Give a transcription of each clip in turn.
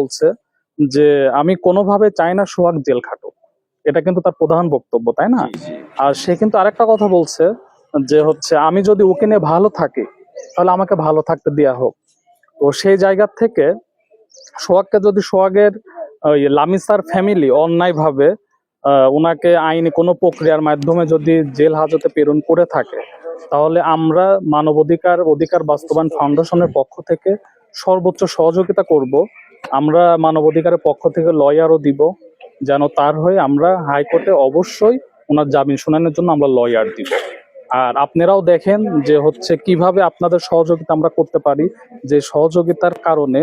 বলছে যে আমি কোনোভাবে চাই না সোহাগ জেল খাটুক। এটা কিন্তু তার প্রধান বক্তব্য তাই না? আর সে কিন্তু আরেকটা কথা বলছে যে হচ্ছে আমি যদি ওকে নিয়ে ভালো থাকি তাহলে আমাকে ভালো থাকতে দেয়া হোক। তো সেই জায়গা থেকে সোহাগকে যদি সোহাগের ওই লামিসার ফ্যামিলি অন্যায়ভাবে ওনাকে আইনি কোনো প্রক্রিয়ার মাধ্যমে যদি জেল হাজতে প্রেরণ করে থাকে তাহলে আমরা মানবাধিকার অধিকার বাস্তবায়ন ফাউন্ডেশনের পক্ষ থেকে সর্বোচ্চ সহযোগিতা করব আমরা মানবাধিকারের পক্ষ থেকে লয়ারও দিব, যেন তার হয়ে আমরা হাইকোর্টে অবশ্যই ওনার জামিন শুনানোর জন্য আমরা লয়ার দিব। আর আপনারাও দেখেন যে হচ্ছে কীভাবে আপনাদের সহযোগিতা আমরা করতে পারি, যে সহযোগিতার কারণে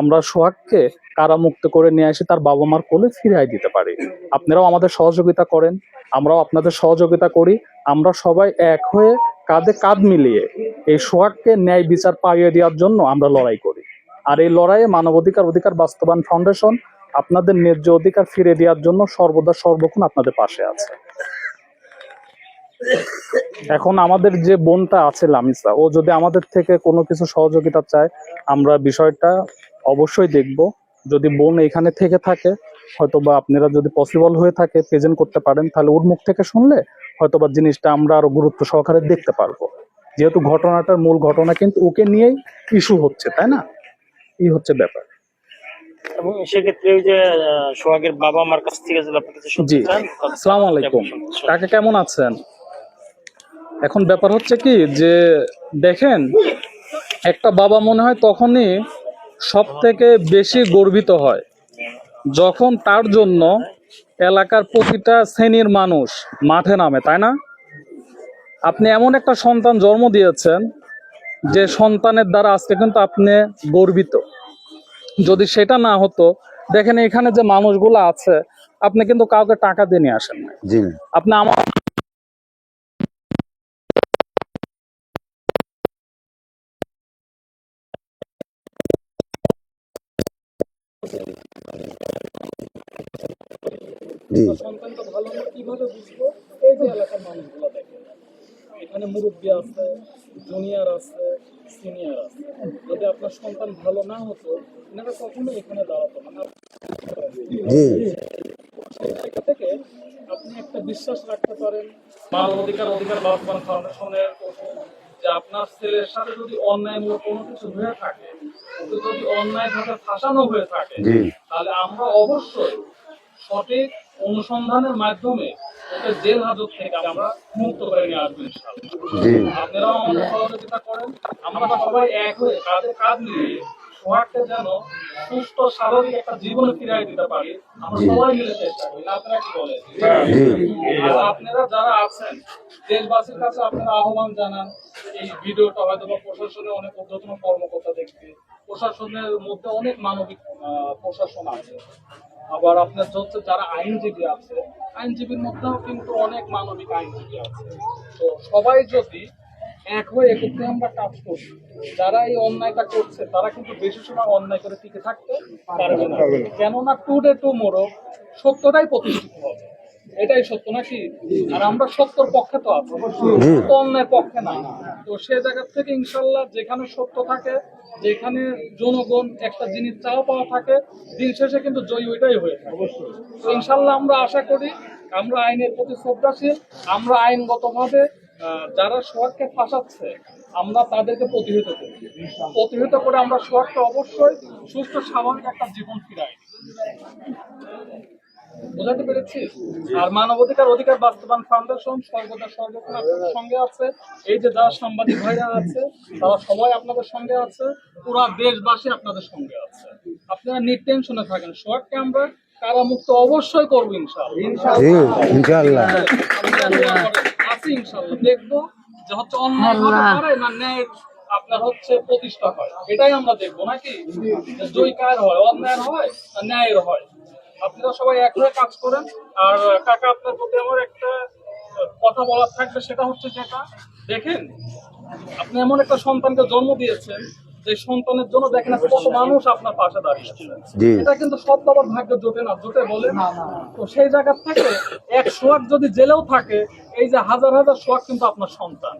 আমরা সোহাগকে কারামুক্ত করে নিয়ে এসে তার বাবা মার কোলে ফিরিয়ে দিতে পারি। আপনারাও আমাদের সহযোগিতা করেন, আমরাও আপনাদের সহযোগিতা করি, আমরা সবাই এক হয়ে কাঁধে কাঁধ মিলিয়ে এই সোহাগকে ন্যায় বিচার পাইয়ে দেওয়ার জন্য আমরা লড়াই করি। আর এই লড়াইয়ে মানবাধিকার অধিকার বাস্তবায়ন ফাউন্ডেশন আপনাদের ন্যায্য অধিকার ফিরে দেওয়ার জন্য সর্বদা সর্বক্ষণ আপনাদের পাশে আছে। এখন আমাদের যে বোনটা আছে লামিসা, ও যদি আমাদের থেকে কোনো কিছু সহযোগিতা চায়, আমরা বিষয়টা অবশ্যই দেখব। যদি বোন এখানে থেকে থাকে হয়তো বা আপনারা যদি পসিবল হয়ে থাকে প্রেজেন্ট করতে পারেন, তাহলে ওর মুখ থেকে শুনলে হয়তো বা জিনিসটা আমরা আরও গুরুত্ব সহকারে দেখতে পারব। যেহেতু ঘটনাটার মূল ঘটনা কিন্তু ওকে নিয়েই ইস্যু হচ্ছে, তাই না? এই হচ্ছে ব্যাপার? এবং সেক্ষেত্রে ওই যে সোহাগের বাবা মার কাছ থেকে যদি আপনি কিছু জি। আসসালামু আলাইকুম। কাকে কেমন আছেন? এখন ব্যাপার হচ্ছে কি যে দেখেন একটা বাবা মনে হয় তখনই সব থেকে বেশি গর্বিত হয় যখন তার জন্য এলাকার প্রতিটা শ্রেণির মানুষ মাঠে নামে তাই না? আপনি এমন একটা সন্তান জন্ম দিয়েছেন যে সন্তানের দ্বারা আজকে কিন্তু আপনি গর্বিত। যদি সেটা না হতো দেখেন এখানে যে মানুষগুলো আছে আপনি কিন্তু কাউকে টাকা দিয়ে নিয়ে আসেন না। জি। আপনি আমার জি। সন্তানটা ভালো কীভাবে বুঝব? এই যে এলাকার মানুষগুলো দেখে এখানে মুরব্বী আছে জুনিয়র আছে সিনিয়র আছে। যদি আপনার সন্তান ভালো না হতো এনারা কখনো এখানে দাঁড়াতো না। থেকে আপনি একটা বিশ্বাস রাখতে পারেন মানব অধিকার অধিকার বাস্তবায়ন ফাউন্ডেশনের যে আপনার ছেলের সাথে যদি অন্যায়মূলক কোনো কিছু হয়ে থাকে যদি অন্যায় ভাবে ফাঁসানো হয়ে থাকে তাহলে আমরা অবশ্যই সঠিক অনুসন্ধানের মাধ্যমে জেল হাজত থেকে আমরা মুক্ত করে নিয়ে আসব আপনারাও আমাদের সহযোগিতা করেন। আমরা সবাই এক হয়ে কাঁধে কাঁধ মিলিয়ে সোহাগকে যেন সুস্থ স্বাভাবিক একটা জীবন ফিরিয়ে দিতে পারি আমরা সবাই মিলে চেষ্টা করি। আপনারা কি বলেন? আপনারা যারা আছেন দেশবাসীর কাছে আপনারা আহ্বান জানান এই ভিডিওটা হয়তো বা প্রশাসনের অনেক ঊর্ধ্বতন কর্মকর্তা দেখবে। প্রশাসনের মধ্যে অনেক মানবিক প্রশাসন আছে। আবার আপনার হচ্ছে যারা আইনজীবী আছে আইনজীবীর মধ্যেও কিন্তু অনেক মানবিক আইনজীবী আছে। তো সবাই যদি এক হয়ে একত্রে আমরা কাজ করি যারা এই অন্যায়টা করছে তারা কিন্তু বেশি সময় অন্যায় করে টিকে থাকতে পারবে না। কেননা টু ডে টু মোরো সত্যটাই প্রতিষ্ঠিত হবে। এটাই সত্য নাকি? আর আমরা সত্যর পক্ষে তো আছি। সত্য অন্যায়ের পক্ষে না। তো সে জায়গা থেকে ইনশাল্লাহ যেখানে সত্য থাকে যেখানে জনগণ একটা জিনিস চাওয়া পাওয়া থাকে দিন শেষে কিন্তু জয়ী ওইটাই হয়ে থাকে। ইনশাল্লাহ আমরা আশা করি আমরা আইনের প্রতি শ্রদ্ধাশীল আমরা আইনগতভাবে যারা সোহাগকে ফাঁসাচ্ছে আমরা তাদেরকে প্রতিহত করি। প্রতিহত করে আমরা সোহাগকে অবশ্যই সুস্থ স্বাভাবিক একটা জীবন ফিরাই। বোঝাতে পেরেছি। আর মানবাধিকার অধিকার বাস্তবায়ন ফাউন্ডেশন সর্বদা সর্বক্ষণ আপনাদের সঙ্গে আছে। এই যে যারা সাংবাদিক ভাইরা আছে তারা সবাই আপনাদের সঙ্গে আছে। পুরো দেশবাসী আপনাদের সঙ্গে আছে। আপনারা নির্টেনশনে থাকেন। সোহাগকে আমরা কারামুক্ত অবশ্যই করব ইনশাআল্লাহ। জি ইনশাআল্লাহ। আছি ইনশাআল্লাহ। দেখব যে হচ্ছে অন্যায় ভাবে পারে না ন্যায় আপনার হচ্ছে প্রতিষ্ঠা হয়। এটাই আমরা দেখব নাকি? জয় কার হয় অন্যায়ের হয় না ন্যায়ের হয়? আপনারা সবাই এক হয়ে কাজ করেন। আর কাকা আপনার প্রতি আমার একটা কথা বলার থাকবে সেটা হচ্ছে যেটা দেখেন আপনি এমন একটা সন্তানকে জন্ম দিয়েছেন যে সন্তানের জন্য দেখেন কত মানুষ আপনার পাশে দাঁড়িয়েছে এটা কিন্তু সব বাবার ভাগ্য জোটে না জোটে বলে তো সেই জায়গা থেকে এক সোয়াক যদি জেলেও থাকে এই যে হাজার হাজার সোয়াক কিন্তু আপনার সন্তান।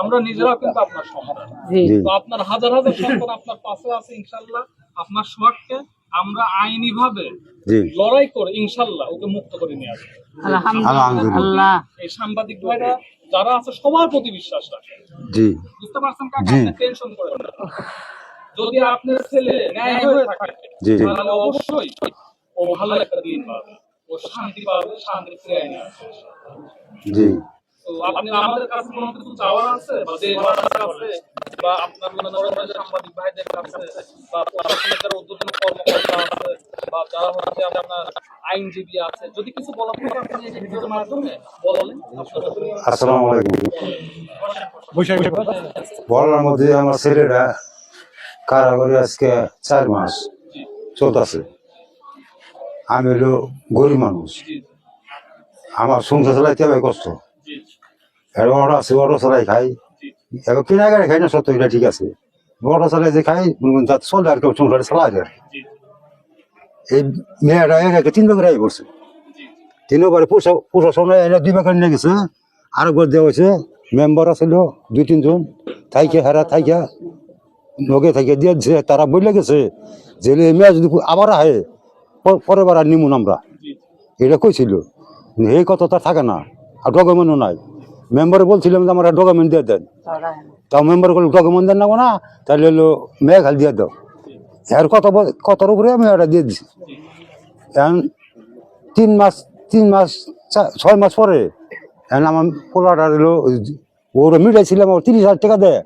আমরা নিজেরাও কিন্তু আপনার সন্তান। তো আপনার হাজার হাজার সন্তান আপনার পাশে আছে ইনশাল্লাহ। আপনার সোহাগকে আমরা আইনি ভাবে লড়াই করে ইনশাল্লাহ ওকে মুক্ত করে নিয়ে আসব। আলহামদুলিল্লাহ। এই সাংবাদিক ভাইরা যারা আছে সবার প্রতি বিশ্বাস রাখে জি। বুঝতে পারছেন কাকা? টেনশন করেন না। যদি আপনার ছেলে ন্যায় হয়ে থাকে জি, জি। তাহলে অবশ্যই ও ভালো একটা দিন পাবে। ও শান্তি পাবে শান্তি ফিরে আসবে। জি। আপনি আমাদের কাছে কোনো কিছু চাওয়ার আছে? বা যে আছে? বা আপনার মনে করেন যে সাংবাদিক ভাইদের কাছে? বা কর্মকর্তা আছে? বা যারা হচ্ছে আপনার আইনজীবী আছে? যদি কিছু বলার থাকে আপনি এই ভিডিওর মাধ্যমে বলেন। আসসালামু আলাইকুম। বলার মধ্যে আমার ছেলেরা কারাগারে আজকে চার মাস চলতেছে। আমি হলো গরিব মানুষ। আমার সংসার চালাইতে হবে কষ্ট। এর অটো আছে অটো চালাই খাই এবার কিনা গাড়ি খাই না সত্য এটা ঠিক আছে। অটো চালাই যে খাই যাতে চলে আর কেউ সংসার চালাই যায় এই মেয়েটা একে তিন বেকার আই পড়ছে তিনবারে প্রশাসন এনে দুই বেকার নিয়ে গেছে। আর একবার দেওয়া হয়েছে মেম্বার আছিল দুই তিনজন। থাইকে হেরা থাইকে লগে থাইকে দিয়ে দিছে তারা বলে গেছে যে মেয়ে যদি আবার আহে পরের বার আর নিমুন আমরা এটা কইছিল এই কথা তার থাকে না। আর ডকুমেন্টও নাই। মেম্বারে বলছিলাম যে আমার ডকুমেন্ট দিয়ে দেন। তাও মেম্বার বলে ডকুমেন্ট দেন না না, তাহলে হলো মেয়ে দিয়ে দাও। এর কত কতর উপরে আমি এটা দিয়ে দিছি। এখন তিন মাস তিন মাস ছয় মাস পরে এখন আমার পোলাটা হলো ওর মিটাইছিলাম ওর তিরিশ হাজার টাকা দেয়।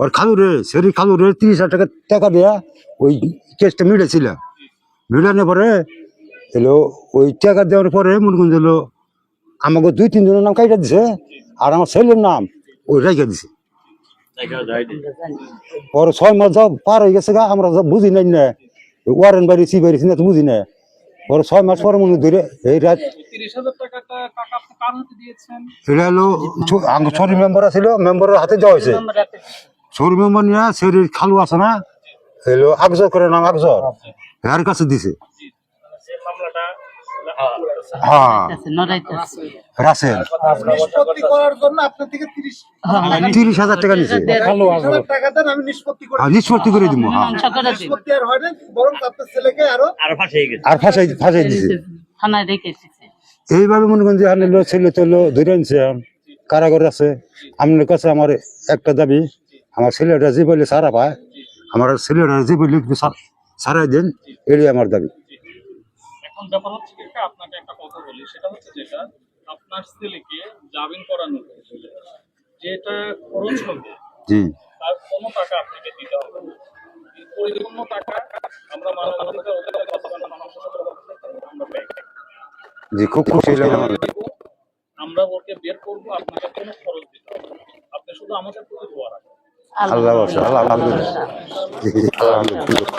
ওর খালুরে, সেরি খালুরে তিরিশ হাজার টাকা টাকা দেয়া ওই কেসটা মিটাইছিলাম মিটানোর পরে এলো ওই টাকা দেওয়ার পরে মনে করুন আমাকে দুই, তিনজনের নাম কাইটা দিছে। আর আমার ছেলের নাম ওই রেখে দিছে। ওর ছয় মাস যাও পার হয়ে গেছে গা আমরা বুঝি নাই না। ওয়ারেন বাড়ি সি বাড়ি না তো বুঝি না। ওর ছয় মাস পরে মনে ধরে এই রাত এটা হলো ছড়ি মেম্বার ছিল মেম্বারের হাতে দেওয়া হয়েছে। ছড়ি মেম্বার নিয়ে শরীর খালু আছে না? এলো আগজর করে নাম আগজর এর কাছে দিছে। হ্যাঁ। রাসেল। নিষ্পত্তি করার জন্য আপনার থেকে তিরিশ তিরিশ হাজার টাকা নিছে। টাকা দেন আমি নিষ্পত্তি করে নিষ্পত্তি করে দিব হ্যাঁ। নিষ্পত্তি আর হয় না বরং আপনার ছেলেকে আরও আরও ফাঁসিয়ে গেছে। আর ফাঁসাই ফাঁসাই দিছে। থানায় রেখে এইভাবে মনে করেন যে ছেলে তেলো ধরে আনছে কারাগার আছে। আপনার কাছে আমার একটা দাবি আমার ছেলেটা যে বলে সারা পায় আমার ছেলেটা যে বলে সারাই দেন এটাই আমার দাবি। এখন ব্যাপার হচ্ছে কি, আপনাকে একটা কথা বলি। সেটা হচ্ছে যেটা আপনার ছেলেকে জামিন করানো হয়েছে। যেটা খরচ হবে জি। তার কোনো টাকা আপনাকে দিতে হবে টাকা আমরা অধিকার ব্যয় জি খুব খুশি হলাম আমরা। ওকে বের করব আপনাকে কোনো খরচ দিতে হবে আপনি শুধু আমাদের প্রতি দোয়া রাখবেন। আল্লাহ আল্লাহ আলহামদুলিল্লাহ। আলহামদুলিল্লাহ।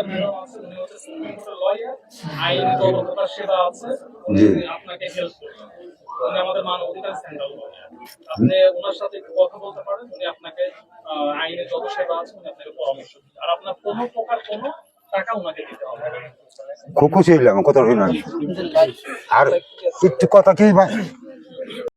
লয়ার ম্যাডাম আছে উনি হচ্ছে সুপ্রিম কোর্টের লয়ার আইনি তদন্তকার সেবা আছে উনি আপনাকে হেল্প করবেন উনি আমাদের লয়ার আপনি ওনার সাথে একটু কথা বলতে পারেন উনি আপনাকে আইনের যত সেবা আছে উনি আপনাকে পরামর্শ দিবেন আর আপনার কোনো প্রকার কোনো টাকা ওনাকে দিতে হবে না। খুব খুশি হইলাম কথা হইলাম আর একটু কথা কি ভাই